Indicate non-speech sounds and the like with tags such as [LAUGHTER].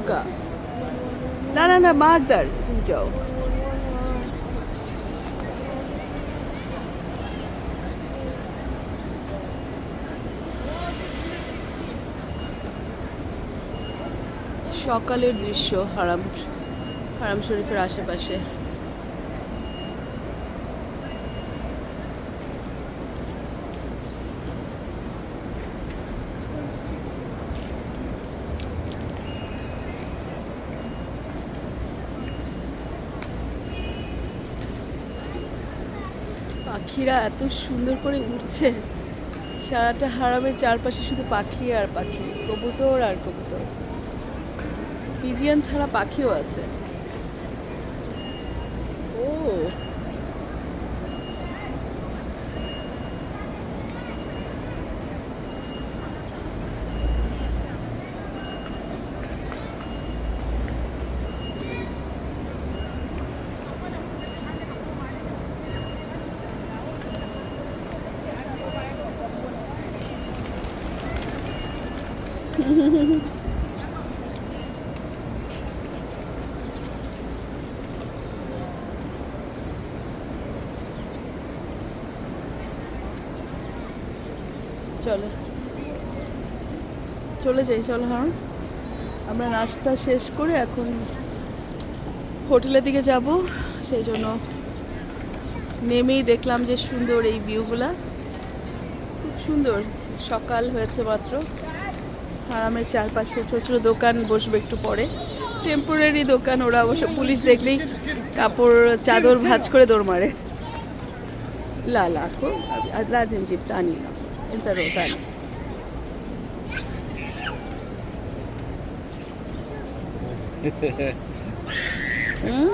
Buka. না না না মাগদার তুমি যাও সকালের দৃশ্য হারাম হারাম শরীফের আশেপাশে পাখিরা এত সুন্দর করে উঠছে সারাটা হারামের চারপাশে শুধু পাখি আর পাখি, কবুতর আর কবুতর। পিজিয়ান ছাড়া পাখিও আছে। চলো। চলে যাই, চলো হ্যাঁ। আমরা নাস্তা শেষ করে এখন হোটেলের দিকে যাব। সেই জন্য নেমেই দেখলাম যে সুন্দর এই ভিউগুলা খুব সুন্দর, সকাল হয়েছে মাত্র। হারামের চারপাশে ছোটো ছোটো দোকান বসবে একটু পরে। টেম্পোরারি দোকান ওরা অবশ্য পুলিশ দেখলেই কাপড় চাদর ভাজ করে দৌড় মারে। লা [LAUGHS] হুম?